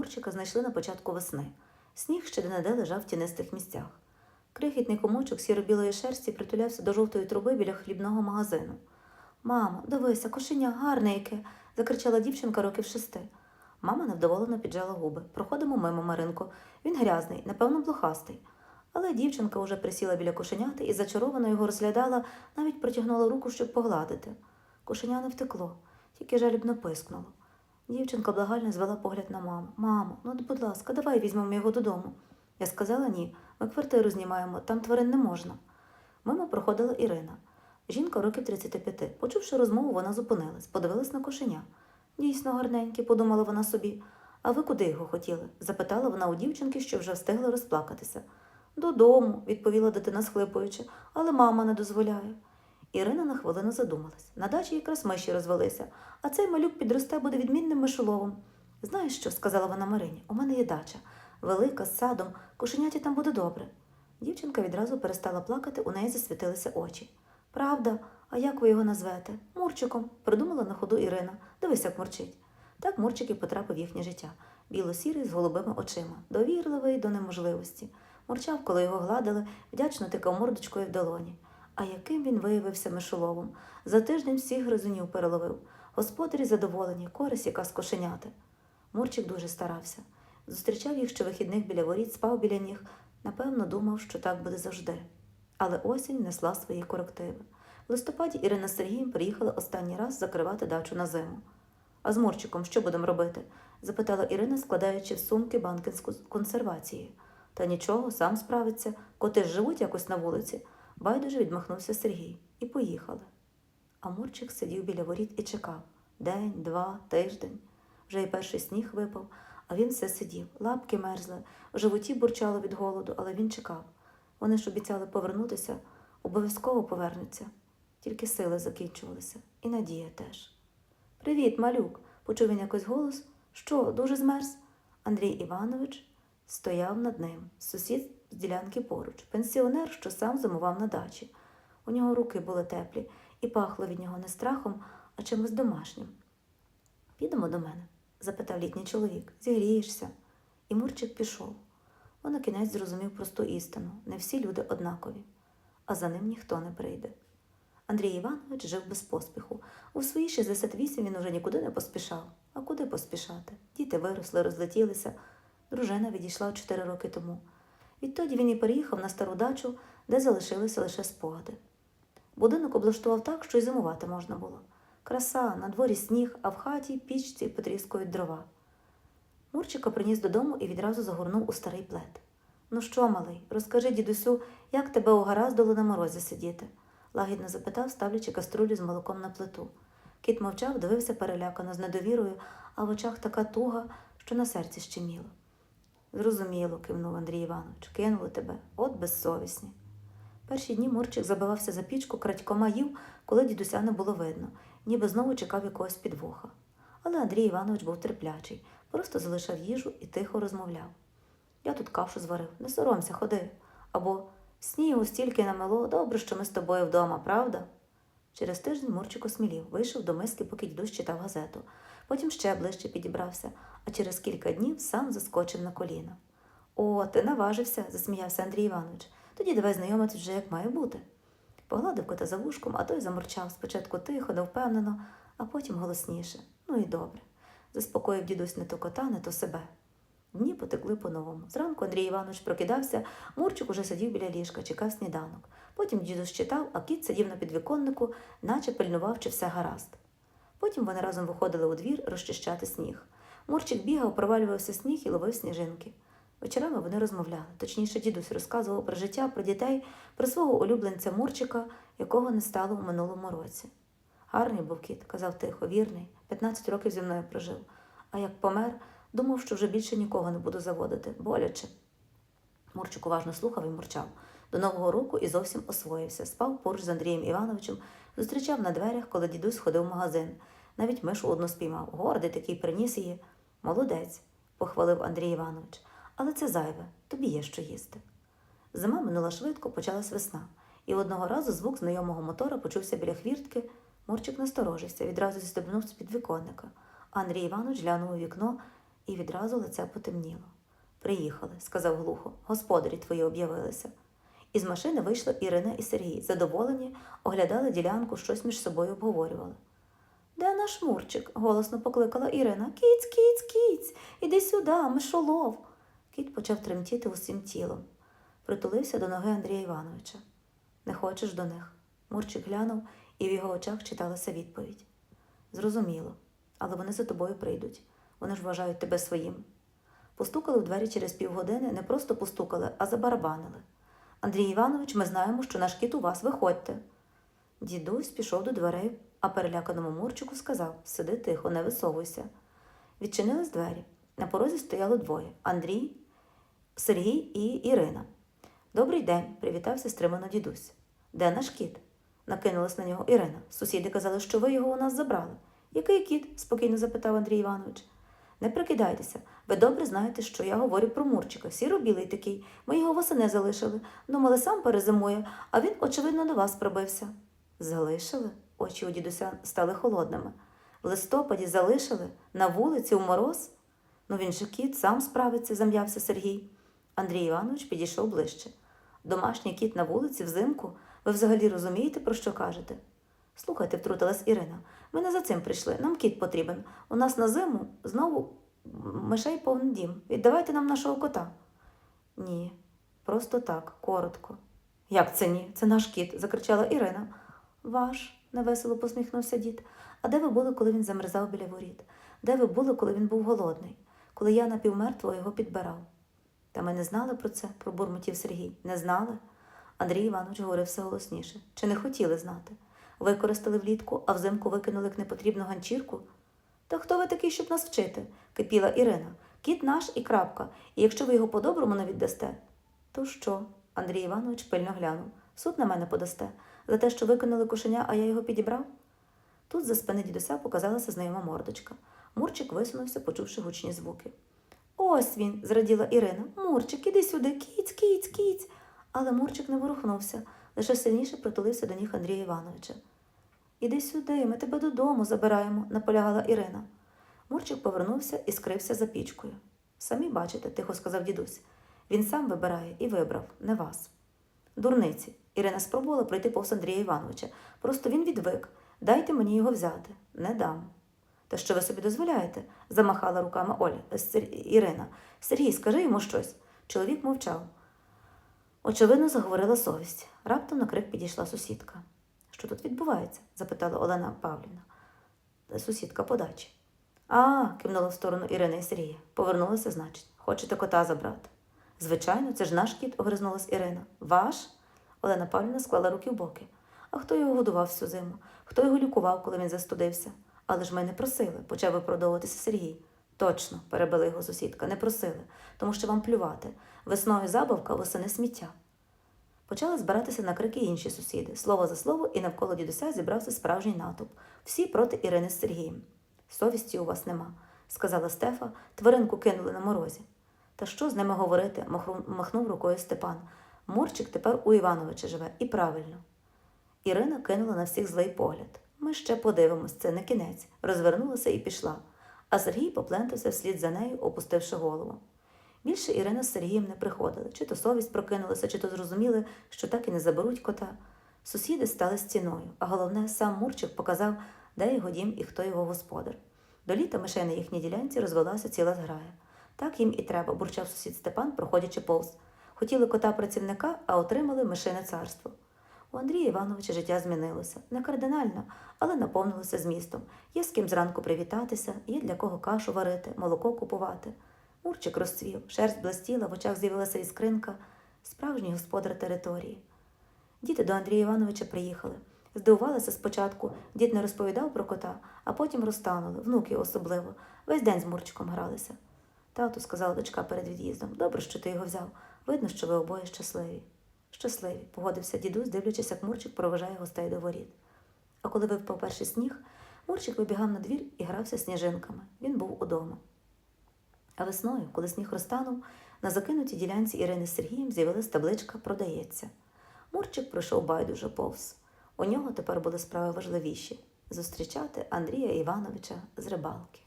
Мурчика знайшли на початку весни. Сніг ще де-не-де лежав в тінистих місцях. Крихітний комочок сіро-білої шерсті притулявся до жовтої труби біля хлібного магазину. Мамо, дивися, кошеня, гарне яке. закричала дівчинка років шести. Мама невдоволено піджала губи. Проходимо мимо Маринко. Він грязний, напевно, блохастий. Але дівчинка уже присіла біля кошеняти і зачаровано його розглядала, навіть протягнула руку, щоб погладити. Кошеня не втекло, тільки жалібно пискнуло. Дівчинка благально звела погляд на маму. Мамо, ну будь ласка, давай візьмемо його додому. Я сказала ні, ми квартиру знімаємо, там тварин не можна. Мимо проходила Ірина. Жінка років 35. Почувши розмову, вона зупинилась, подивилась на кошеня. Дійсно гарненький, подумала вона собі. А ви куди його хотіли? запитала вона у дівчинки, що вже встигла розплакатися. Додому, відповіла дитина, схлипуючи, але мама не дозволяє. Ірина на хвилину задумалась. На дачі якраз миші розвелися, а цей малюк підросте буде відмінним мишоловом. Знаєш що, сказала вона Марині, у мене є дача, велика, з садом, кошеняті там буде добре. Дівчинка відразу перестала плакати, у неї засвітилися очі. Правда, а як ви його назвете? Мурчиком, придумала на ходу Ірина. Дивись, як мурчить. Так Мурчик і потрапив в їхнє життя. Біло-сірий з голубими очима, довірливий до неможливості. Мурчав, коли його гладили, вдячно тикав мордочкою в долоні. А яким він виявився мишоловом. За тиждень всіх гризунів переловив. Господарі задоволені, користь яка з кошеняти. Мурчик дуже старався. Зустрічав їх щовихідних біля воріт, спав біля ніг. Напевно, думав, що так буде завжди. Але осінь несла свої корективи. В листопаді Ірина Сергієм приїхали останній раз закривати дачу на зиму. А з Мурчиком що будемо робити? запитала Ірина, складаючи в сумки банки з консервацією. Та нічого, сам справиться, коти ж живуть якось на вулиці. Байдуже відмахнувся Сергій і поїхали. А Мурчик сидів біля воріт і чекав день, два, тиждень. Вже й перший сніг випав, а він все сидів, лапки мерзли, в животі бурчало від голоду, але він чекав. Вони ж обіцяли повернутися, обов'язково повернуться. Тільки сили закінчувалися, і надія теж. Привіт, малюк, почув він якось голос. Що, дуже змерз? Андрій Іванович стояв над ним, сусід з ділянки поруч, пенсіонер, що сам зимував на дачі. У нього руки були теплі, і пахло від нього не страхом, а чимось домашнім. Підемо до мене? запитав літній чоловік. Зігрієшся. І Мурчик пішов. Он на кінець зрозумів просту істину не всі люди однакові, а за ним ніхто не прийде. Андрій Іванович жив без поспіху. У свої 68 він уже нікуди не поспішав. А куди поспішати? Діти виросли, розлетілися. Дружина відійшла 4 роки тому. Відтоді він і переїхав на стару дачу, де залишилися лише спогади. Будинок облаштував так, що й зимувати можна було. Краса, на дворі сніг, а в хаті пічці потріскують дрова. Мурчика приніс додому і відразу загорнув у старий плед. Ну що, малий, розкажи дідусю, як тебе угараздило на морозі сидіти? лагідно запитав, ставлячи каструлю з молоком на плиту. Кіт мовчав, дивився перелякано, з недовірою, а в очах така туга, що на серці щеміло. Зрозуміло, кивнув Андрій Іванович, кинули тебе, от безсовісні. Перші дні Мурчик забивався за пічку, крадькома їв, коли дідуся не було видно, ніби знову чекав якогось підвоха. Але Андрій Іванович був терплячий, просто залишав їжу і тихо розмовляв. Я тут кашу зварив, не соромся, ходи. Або снігу стільки намело, добре, що ми з тобою вдома, правда? Через тиждень Мурчик осмілів, вийшов до миски, поки дідусь читав газету. Потім ще ближче підібрався, а через кілька днів сам заскочив на коліна. О, ти наважився, засміявся Андрій Іванович. Тоді давай знайомитись вже як має бути. Погладив кота за вушком, а той замурчав спочатку тихо, невпевнено, а потім голосніше. Ну і добре. Заспокоїв дідусь не то кота, не то себе. Потекли по-новому. Зранку Андрій Іванович прокидався, Мурчик уже сидів біля ліжка, чекав сніданок. Потім дідусь читав, а кіт сидів на підвіконнику, наче пильнував, чи все гаразд. Потім вони разом виходили у двір розчищати сніг. Мурчик бігав, провалювався сніг і ловив сніжинки. Вечорами вони розмовляли. Точніше, дідусь розказував про життя, про дітей, про свого улюбленця Мурчика, якого не стало в минулому році. Гарний був кіт, казав тихо, вірний, 15 років зі мною прожив. А як помер, думав, що вже більше нікого не буду заводити, боляче. Мурчик уважно слухав і мурчав. До Нового року і зовсім освоївся, спав поруч з Андрієм Івановичем, зустрічав на дверях, коли дідусь ходив в магазин. Навіть мишу одну спіймав. Гордий такий приніс її. Молодець, похвалив Андрій Іванович. Але це зайве, тобі є що їсти. Зима минула швидко, почалась весна, і одного разу звук знайомого мотора почувся біля хвіртки. Мурчик насторожився, відразу зістебнув з підвіконника. Андрій Іванович глянув у вікно і відразу лице потемніло. Приїхали, сказав глухо, господарі твої об'явилися. Із машини вийшла Ірина і Сергій. Задоволені, оглядали ділянку, щось між собою обговорювали. Де наш Мурчик? голосно покликала Ірина. Кіць, кіць, кіць, іди сюди, мишолов. Кіт почав тремтіти усім тілом. Притулився до ноги Андрія Івановича. Не хочеш до них? Мурчик глянув, і в його очах читалася відповідь. Зрозуміло, але вони за тобою прийдуть. Вони ж вважають тебе своїм. Постукали в двері через півгодини, не просто постукали, а забарабанили. Андрій Іванович, ми знаємо, що наш кіт у вас, виходьте. Дідусь пішов до дверей, а переляканому Мурчику сказав Сиди тихо, не висовуйся. Відчинились двері. На порозі стояло двоє Андрій, Сергій і Ірина. Добрий день, привітався стримано дідусь. Де наш кіт? накинулась на нього Ірина. Сусіди казали, що ви його у нас забрали. Який кіт? спокійно запитав Андрій Іванович. Не прикидайтеся. Ви добре знаєте, що я говорю про Мурчика. Сіро-білий такий. Ми його восени залишили. Думали, сам перезимує, а він, очевидно, до вас прибився. Залишили? Очі у дідуся стали холодними. В листопаді залишили? На вулиці у мороз? Ну він же кіт, сам справиться, зам'явся Сергій. Андрій Іванович підійшов ближче. Домашній кіт на вулиці взимку? Ви взагалі розумієте, про що кажете? Слухайте, втрутилась Ірина. Ми не за цим прийшли. Нам кіт потрібен. У нас на зиму знову мишей повний дім. Віддавайте нам нашого кота. Ні, просто так, коротко. Як це ні? Це наш кіт, закричала Ірина. Ваш, невесело посміхнувся дід. А де ви були, коли він замерзав біля воріт? Де ви були, коли він був голодний? Коли я напівмертвого його підбирав? Та ми не знали про це, пробурмотів Сергій. Не знали? Андрій Іванович говорив все голосніше. Чи не хотіли знати? Використали влітку, а взимку викинули як непотрібну ганчірку? Та хто ви такий, щоб нас вчити? кипіла Ірина. Кіт наш і крапка, і якщо ви його по-доброму не віддасте. То що? Андрій Іванович пильно глянув. Суд на мене подасте за те, що викинули кошеня, а я його підібрав? Тут за спини дідуся показалася знайома мордочка. Мурчик висунувся, почувши гучні звуки. Ось він, зраділа Ірина. Мурчик, іди сюди, кіць, кіць, кіць. Але Мурчик не ворухнувся, лише сильніше притулився до ніг Андрія Івановича. Іди сюди, ми тебе додому забираємо, наполягала Ірина. Мурчик повернувся і скрився за пічкою. Самі бачите, тихо сказав дідусь. Він сам вибирає і вибрав, не вас. Дурниці. Ірина спробувала пройти повз Андрія Івановича. Просто він відвик. Дайте мені його взяти. Не дам. Та що ви собі дозволяєте? замахала руками Оля Ірина. Сергій, скажи йому щось. Чоловік мовчав. Очевидно, заговорила совість. Раптом на крик підійшла сусідка. Що тут відбувається? запитала Олена Павлівна. Сусідка подачі. А, кивнула в сторону Ірини і Сергія. Повернулися, значить. Хочете кота забрати? Звичайно, це ж наш кіт, огризнулась Ірина. Ваш? Олена Павлівна склала руки в боки. А хто його годував всю зиму? Хто його лікував, коли він застудився? Але ж ми не просили, почав виправдовуватися Сергій. Точно, перебила його сусідка, не просили, тому що вам плювати. Весною забавка, восени сміття. Почали збиратися на крики інші сусіди. Слово за слово, і навколо дідуся зібрався справжній натовп. Всі проти Ірини з Сергієм. Совісті у вас нема, сказала Стефа, тваринку кинули на морозі. Та що з ними говорити? махнув, рукою Степан. Мурчик тепер у Івановича живе, і правильно. Ірина кинула на всіх злий погляд. Ми ще подивимось, це не кінець. Розвернулася і пішла. А Сергій поплентався вслід за нею, опустивши голову. Більше Ірина з Сергієм не приходили, чи то совість прокинулася, чи то зрозуміли, що так і не заберуть кота. Сусіди стали стіною, а головне, сам Мурчик показав, де його дім і хто його господар. До літа мишей на їхній ділянці розвелася ціла зграя. Так їм і треба, бурчав сусід Степан, проходячи повз. Хотіли кота працівника, а отримали мишине царство. У Андрія Івановича життя змінилося. Не кардинально, але наповнилося змістом. Є з ким зранку привітатися, є для кого кашу варити, молоко купувати. Мурчик розцвів, шерсть блистіла, в очах з'явилася іскринка, справжній господар території. Діти до Андрія Івановича приїхали. Здивувалися спочатку, дід не розповідав про кота, а потім розтанули, внуки особливо. Весь день з Мурчиком гралися. Тату, сказала дочка перед від'їздом, добре, що ти його взяв. Видно, що ви обоє щасливі. Щасливі, погодився дідусь, дивлячись, як Мурчик проважає гостей до воріт. А коли випав перший сніг, Мурчик вибігав на двір і грався сніжинками. Він був удома. А весною, коли сніг розтанув, на закинутій ділянці Ірини з Сергієм з'явилась табличка Продається. Мурчик пройшов байдуже повз. У нього тепер були справи важливіші зустрічати Андрія Івановича з рибалки.